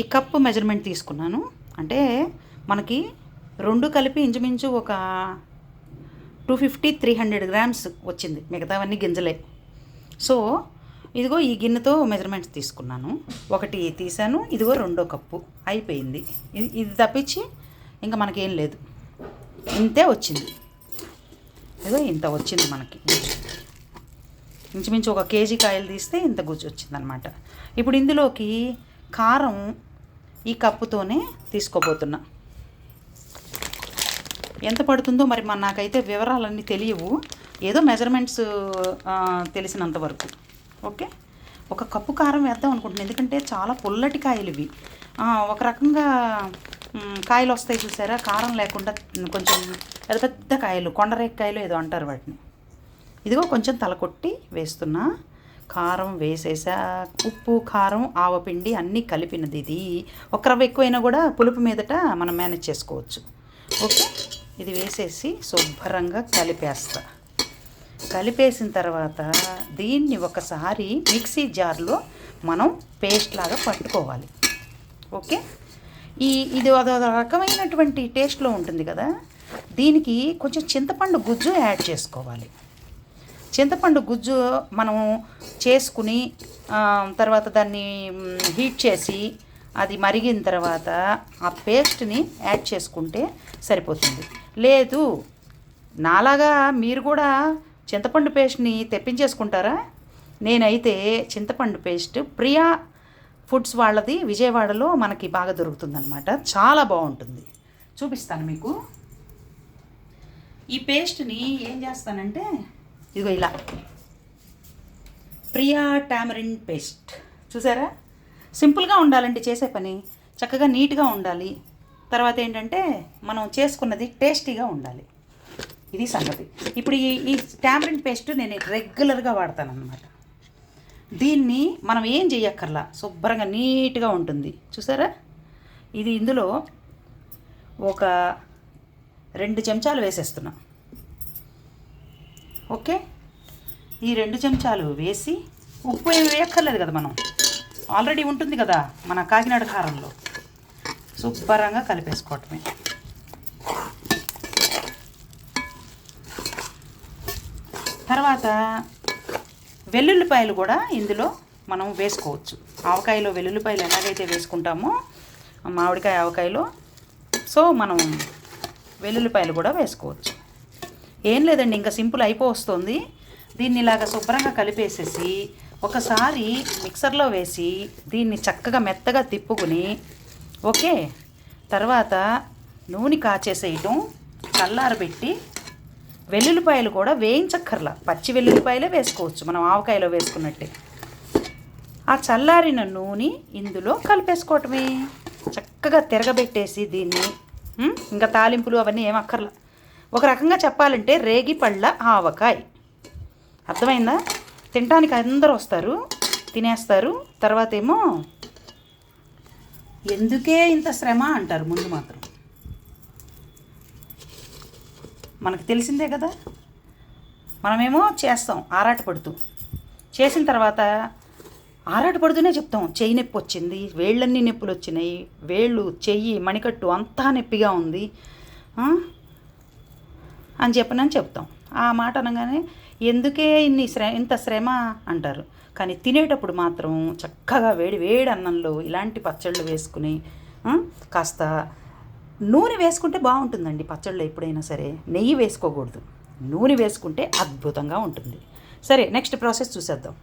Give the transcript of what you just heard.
ఈ cup measurement తీసుకున్నాను. అంటే మనకి రెండు కలిపి ఇంచుమించు ఒక two fifty three hundred grams వచ్చింది. మిగతావన్నీ గింజలే. సో ఇదిగో ఈ గిన్నెతో మెజర్మెంట్స్ తీసుకున్నాను. ఒకటి తీసాను ఇదిగో రెండో కప్పు. అయిపోయింది. ఇది ఇది తప్పించి ఇంకా మనకేం లేదు. ఇంతే వచ్చింది. ఇదిగో ఇంత వచ్చింది మనకి. ఇంచుమించు ఒక కేజీ కాయలు తీస్తే ఇంత గుజ్జు వచ్చిందనమాట. ఇప్పుడు ఇందులోకి కారం ఈ కప్పుతోనే తీసుకోబోతున్నా. ఎంత పడుతుందో మరి మన నాకైతే వివరాలన్నీ తెలియవు. ఏదో మెజర్మెంట్స్ తెలిసినంత వరకు. ఓకే? ఒక కప్పు కారం వేద్దాం అనుకుంటున్నాను ఎందుకంటే చాలా పుల్లటి కాయలు ఇవి. ఒక రకంగా కాయలు వస్తాయి చూసారా? కారం లేకుండా కొంచెం పెద్ద పెద్ద కాయలు కొండరేక్కాయలు ఏదో అంటారు వాటిని. ఇదిగో కొంచెం తలకొట్టి వేస్తున్నా. కారం వేసేసా. ఉప్పు కారం ఆవపిండి అన్నీ కలిపినది ఇది. ఒక రవ్వ ఎక్కువైనా కూడా పులుపు మీదట మనం మేనేజ్ చేసుకోవచ్చు. ఓకే? ఇది వేసేసి శుభ్రంగా కలిపేస్తా. కలిపేసిన తర్వాత దీన్ని ఒకసారి మిక్సీ జార్లో మనం పేస్ట్ లాగా పట్టుకోవాలి. ఓకే? ఈ ఇది అదో రకమైనటువంటి టేస్ట్లో ఉంటుంది కదా? దీనికి కొంచెం చింతపండు గుజ్జు యాడ్ చేసుకోవాలి. చింతపండు గుజ్జు మనం చేసుకుని తర్వాత దాన్ని హీట్ చేసి అది మరిగిన తర్వాత ఆ పేస్ట్ని యాడ్ చేసుకుంటే సరిపోతుంది. లేదు నాలాగా మీరు కూడా చింతపండు పేస్ట్ని తెప్పించేసుకుంటారా? నేనైతే చింతపండు పేస్ట్ ప్రియా ఫుడ్స్ వాళ్ళది విజయవాడలో మనకి బాగా దొరుకుతుందన్నమాట. చాలా బాగుంటుంది. చూపిస్తాను మీకు. ఈ పేస్ట్ని ఏం చేస్తానంటే ఇదిగో ఇలా. Priya tamarind paste. చూసారా? సింపుల్గా ఉండాలండి చేసే పని. చక్కగా నీట్గా ఉండాలి. తర్వాత ఏంటంటే మనం చేసుకున్నది టేస్టీగా ఉండాలి. ఇది సంగతి. ఇప్పుడు ఈ ఈ టామరిన్ పేస్ట్ నేను రెగ్యులర్గా వాడతాను అనమాట దీన్ని మనం ఏం చేయక్కర్లా. శుభ్రంగా నీట్గా ఉంటుంది. చూసారా? ఇది ఇందులో ఒక రెండు చెంచాలు వేసేస్తున్నాం. ఓకే? ఈ రెండు చెంచాలు వేసి ఉప్పు ఏమి వేయక్కర్లేదు కదా మనం. ఆల్రెడీ ఉంటుంది కదా మన కాకినాడ కారంలో. శుభ్రంగా కలిపేసుకోవటమే. తర్వాత వెల్లుల్లిపాయలు కూడా ఇందులో మనం వేసుకోవచ్చు. ఆవకాయలో వెల్లుల్లిపాయలు ఎలాగైతే వేసుకుంటామో మామిడికాయ ఆవకాయలో సో మనం వెల్లుల్లిపాయలు కూడా వేసుకోవచ్చు. ఏం లేదండి ఇంకా సింపుల్ అయిపోస్తుంది దీన్ని ఇలాగ శుభ్రంగా కలిపేసేసి ఒకసారి మిక్సర్లో వేసి దీన్ని చక్కగా మెత్తగా తిప్పుకుని ఓకే. తర్వాత నూనె కాచేసేయటం చల్లారబెట్టి వెల్లుల్లిపాయలు కూడా వేయించక్కర్లా. పచ్చి వెల్లుల్లిపాయలే వేసుకోవచ్చు మనం ఆవకాయలో వేసుకున్నట్టే. ఆ చల్లారిన నూనె ఇందులో కలిపేసుకోవటమే. చక్కగా తిరగబెట్టేసి దీన్ని ఇంకా తాలింపులు అవన్నీ ఏం అక్కర్లా ఒక రకంగా చెప్పాలంటే రేగి పళ్ళ ఆవకాయ. అర్థమైందా? తినడానికి అందరూ వస్తారు తినేస్తారు తర్వాత ఏమో ఎందుకే ఇంత శ్రమ అంటారు ముందు మాత్రం. మనకు తెలిసిందే కదా? మనమేమో చేస్తాం ఆరాటపడుతూ. చేసిన తర్వాత ఆరాటపడుతూనే చెప్తాం చెయ్యి నొప్పి వచ్చింది వేళ్ళన్నీ నొప్పులు వచ్చినాయి వేళ్ళు చెయ్యి మణికట్టు అంతా నొప్పిగా ఉంది అని చెప్పనని చెప్తాం. ఆ మాట అనగానే ఎందుకే ఇన్ని శ్ర ఇంత శ్రమ అంటారు. కానీ తినేటప్పుడు మాత్రం చక్కగా వేడి వేడి అన్నంలో ఇలాంటి పచ్చళ్ళు వేసుకుని కాస్త నూనె వేసుకుంటే బాగుంటుందండి పచ్చళ్ళు ఎప్పుడైనా సరే. నెయ్యి వేసుకోకూడదు. నూనె వేసుకుంటే అద్భుతంగా ఉంటుంది. సరే నెక్స్ట్ ప్రాసెస్ చూసేద్దాం.